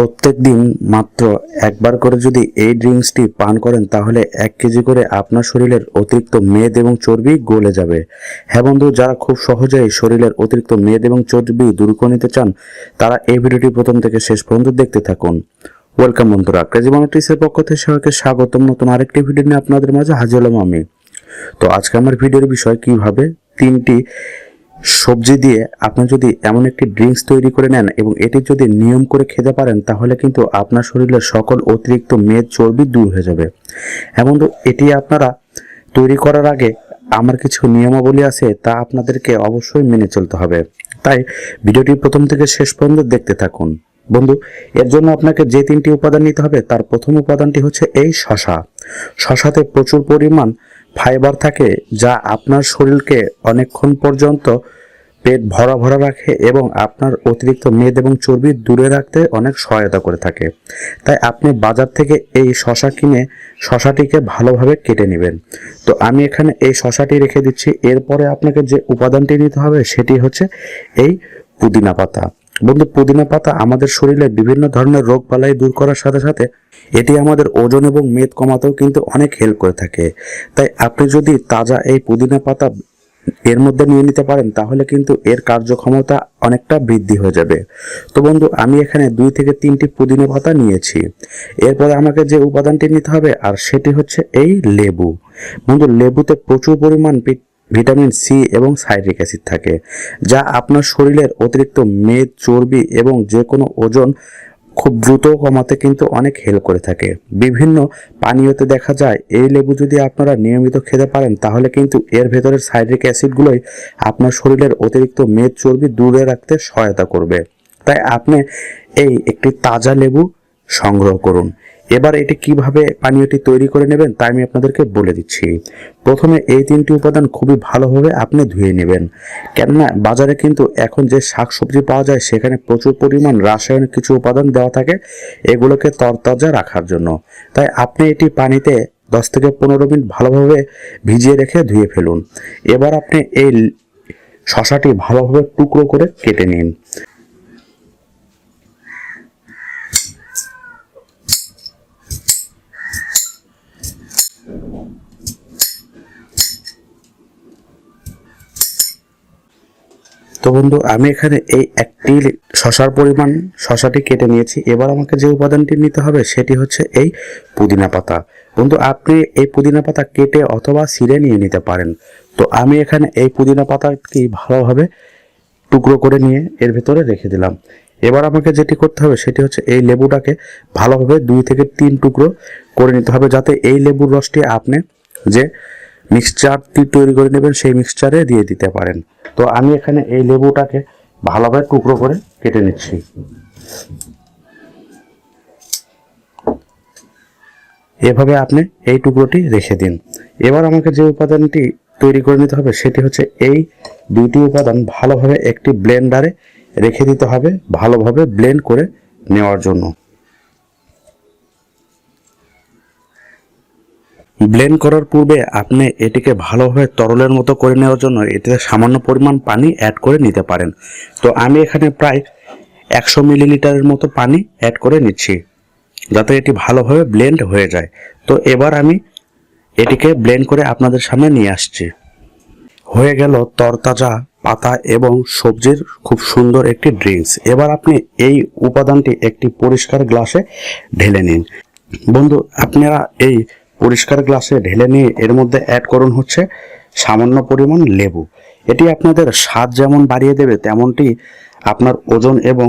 প্রত্যেক দিন মাত্র একবার করে যদি এই ড্রিঙ্কসটি পান করেন, তাহলে এক কেজি করে আপনার শরীরের অতিরিক্ত মেদ এবং চর্বি গলে যাবে। হ্যাঁ বন্ধু, যারা খুব সহজেই শরীরের অতিরিক্ত মেদ এবং চর্বি দূর করে নিতে চান, তারা এই ভিডিওটি প্রথম থেকে শেষ পর্যন্ত দেখতে থাকুন। ওয়েলকাম বন্ধুরা, ক্রেজি মনোটিসের পক্ষ থেকে সবাইকে স্বাগতম। নতুন আরেকটি ভিডিও নিয়ে আপনাদের মাঝে হাজির হলাম আমি। তো আজকে আমার ভিডিওর বিষয় কীভাবে তিনটি সবজি দিয়ে আপনি যদি এমন একটি ড্রিঙ্কস তৈরি করে নেন এবং এটি যদি নিয়ম করে খেতে পারেন, তাহলে কিন্তু আপনার শরীরের সকল অতিরিক্ত মেদ, চর্বি দূর হয়ে যাবে। এবং এটি আপনারা তৈরি করার আগে আমার কিছু নিয়মাবলী আছে, তা আপনাদেরকে অবশ্যই মেনে চলতে হবে। তাই ভিডিওটি প্রথম থেকে শেষ পর্যন্ত দেখতে থাকুন। বন্ধু, এর জন্য আপনাকে যে তিনটি উপাদান নিতে হবে, তার প্রথম উপাদানটি হচ্ছে এই শশা। শশাতে প্রচুর পরিমাণ ফাইবার থাকে যা আপনার শরীরকে অনেকক্ষণ পর্যন্ত পেট ভরা ভরা রাখে এবং আপনার অতিরিক্ত মেদ এবং চর্বি দূরে রাখতে অনেক সহায়তা করে থাকে। তাই আপনি বাজার থেকে এই শশা কিনে শশাটিকে ভালোভাবে কেটে নেবেন। তো আমি এখানে এই শশাটি রেখে দিচ্ছি। এরপরে আপনাকে যে উপাদানটি নিতে হবে সেটি হচ্ছে এই পুদিনা পাতা। বন্ধু পুদিনা পাতা আমাদের শরীরে বিভিন্ন ধরনের রোগ বালাই দূর করার সাথে সাথে এটি আমাদের ওজন এবং মেদ কমাতেও কিন্তু অনেক হেল্প করে থাকে। তাই আপনি যদি তাজা এই পুদিনা পাতা এর মধ্যে নিয়ে নিতে পারেন, তাহলে কিন্তু এর কার্যক্ষমতা অনেকটা বৃদ্ধি হয়ে যাবে। তো বন্ধু, আমি এখানে দুই থেকে তিনটি পুদিনা পাতা নিয়েছি। এরপরে আমাকে যে উপাদানটি নিতে হবে, আর সেটি হচ্ছে এই লেবু। বন্ধু, লেবুতে প্রচুর পরিমাণ ভিটামিন সি এবং সাইট্রিক অ্যাসিড থাকে, যা আপনার শরীরের অতিরিক্ত মেদ, চর্বি এবং যে কোনো ওজন খুব দ্রুত কমাতে কিন্তু অনেক হেল্প করে থাকে। বিভিন্ন পানীয়তে দেখা যায়, এই লেবু যদি আপনারা নিয়মিত খেতে পারেন, তাহলে কিন্তু এর ভেতরের সাইট্রিক অ্যাসিডগুলোই আপনার শরীরের অতিরিক্ত মেদ, চর্বি দূরে রাখতে সহায়তা করবে। তাই আপনি এই একটি তাজা লেবু সংগ্রহ করুন। এবার এটি কীভাবে পানীয়টি তৈরি করে নেবেন তা আমি আপনাদেরকে বলে দিচ্ছি। প্রথমে এই তিনটি উপাদান খুবই ভালোভাবে আপনি ধুয়ে নেবেন। কেননা বাজারে কিন্তু এখন যে শাকসবজি পাওয়া যায়, সেখানে প্রচুর পরিমাণ রাসায়নিক কিছু উপাদান দেওয়া থাকে, এগুলোকে তরতাজা রাখার জন্য। তাই আপনি এটি পানিতে দশ থেকে পনেরো মিনিট ভালোভাবে ভিজিয়ে রেখে ধুয়ে ফেলুন। এবার আপনি এই শশাটি ভালোভাবে টুকরো করে কেটে নিন। বন্ধু, আমি এখানে এই একটি শশার পরিমাণ শশাটি কেটে নিয়েছি। এবার আমাকে যে উপাদানটি নিতে হবে সেটি হচ্ছে এই পুদিনা পাতা। বন্ধু, আপনি এই পুদিনা পাতা কেটে অথবা ছিঁড়ে নিয়ে নিতে পারেন। তো আমি এখানে এই পুদিনা পাতাটি ভালোভাবে টুকরো করে নিয়ে এর ভেতরে রেখে দিলাম। এবার আমাকে যেটি করতে হবে সেটি হচ্ছে এই লেবুটাকে ভালোভাবে দুই থেকে তিন টুকরো করে নিতে হবে, যাতে এই লেবুর রসটি আপনি যে মিক্সচারটি তৈরি করে নেবেন, সেই মিক্সচারে দিয়ে দিতে পারেন। তো আমি এখানে এই লেবুটাকে ভালোভাবে টুকরো করে কেটে নিচ্ছি। এভাবে আপনি এই টুকরোটি রেখে দিন। এবার আমাকে যে উপাদানটি তৈরি করে নিতে হবে, সেটি হচ্ছে এই দুইটি উপাদান ভালোভাবে একটি ব্লেন্ডারে রেখে দিতে হবে, ভালোভাবে ব্লেন্ড করে নেওয়ার জন্য। ব্লেন্ড করার পূর্বে আপনি এটিকে ভালোভাবে তরলের মতো করে নেওয়ার জন্য এতে সামান্য পরিমাণ পানি অ্যাড করে নিতে পারেন। তো আমি এখানে প্রায় একশো মিলিলিটারের মতো পানি অ্যাড করে নিচ্ছি, যাতে এটি ভালোভাবে ব্লেন্ড হয়ে যায়। তো এবার আমি এটিকে ব্লেন্ড করে আপনাদের সামনে নিয়ে আসছি। হয়ে গেল তরতাজা পাতা এবং সবজির খুব সুন্দর একটি ড্রিঙ্কস। এবার আপনি এই উপাদানটি একটি পরিষ্কার গ্লাসে ঢেলে নিন। বন্ধু, আপনারা এই পরিষ্কার গ্লাসে ঢেলে নিয়ে এর মধ্যে অ্যাড করুন হচ্ছে সামান্য পরিমাণ লেবু। এটি আপনাদের স্বাদ যেমন বাড়িয়ে দেবে, তেমনটি আপনার ওজন এবং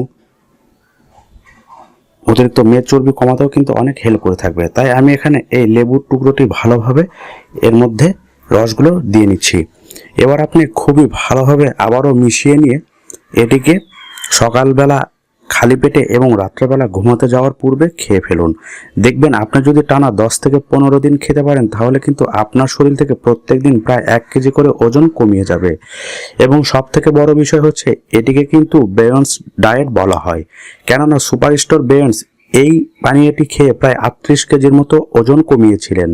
অতিরিক্ত মেদ চর্বি কমাতেও কিন্তু অনেক হেল্প করে থাকবে। তাই আমি এখানে এই লেবুর টুকরোটি ভালোভাবে এর মধ্যে রসগুলো দিয়ে নিচ্ছি। এবার আপনি খুবই ভালোভাবে আবারও মিশিয়ে নিয়ে এটিকে সকালবেলা খালি পেটে এবং রাত্রেবেলা ঘুমাতে যাওয়ার পূর্বে খেয়ে ফেলুন। দেখবেন আপনি যদি টানা দশ থেকে পনেরো দিন খেতে পারেন, তাহলে কিন্তু আপনার শরীর থেকে প্রত্যেক দিন প্রায় এক কেজি করে ওজন কমিয়ে যাবে। এবং সব থেকে বড় বিষয় হচ্ছে, এটিকে কিন্তু বেয়ন্স ডায়েট বলা হয়। কেননা সুপার স্টোর বেয়ন্স এই পানীয়টি খেয়ে প্রায় আটত্রিশ কেজির মতো ওজন কমিয়েছিলেন।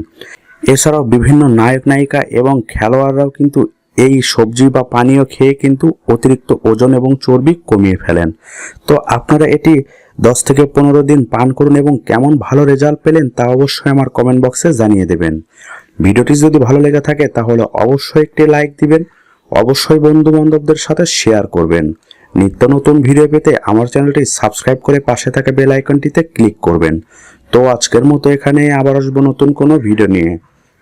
এছাড়াও বিভিন্ন নায়ক নায়িকা এবং খেলোয়াড়রাও কিন্তু এই সবজি বা পানীয় খেয়ে কিন্তু অতিরিক্ত ওজন এবং চর্বি কমিয়ে ফেলেন। তো আপনারা এটি দশ থেকে পনেরো দিন পান করুন এবং কেমন ভালো রেজাল্ট পেলেন তা অবশ্যই আমার কমেন্ট বক্সে জানিয়ে দেবেন। ভিডিওটি যদি ভালো লেগে থাকে তাহলে অবশ্যই একটি লাইক দিবেন, অবশ্যই বন্ধু বান্ধবদের সাথে শেয়ার করবেন। নিত্য নতুন ভিডিও পেতে আমার চ্যানেলটি সাবস্ক্রাইব করে পাশে থাকা বেল আইকনটিতে ক্লিক করবেন। তো আজকের মতো এখানে আবার আসব নতুন কোনো ভিডিও নিয়ে।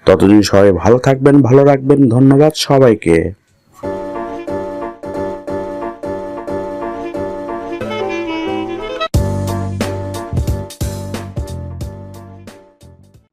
ততদিন সবাই ভালো থাকবেন ভালো রাখবেন। ধন্যবাদ সবাইকে।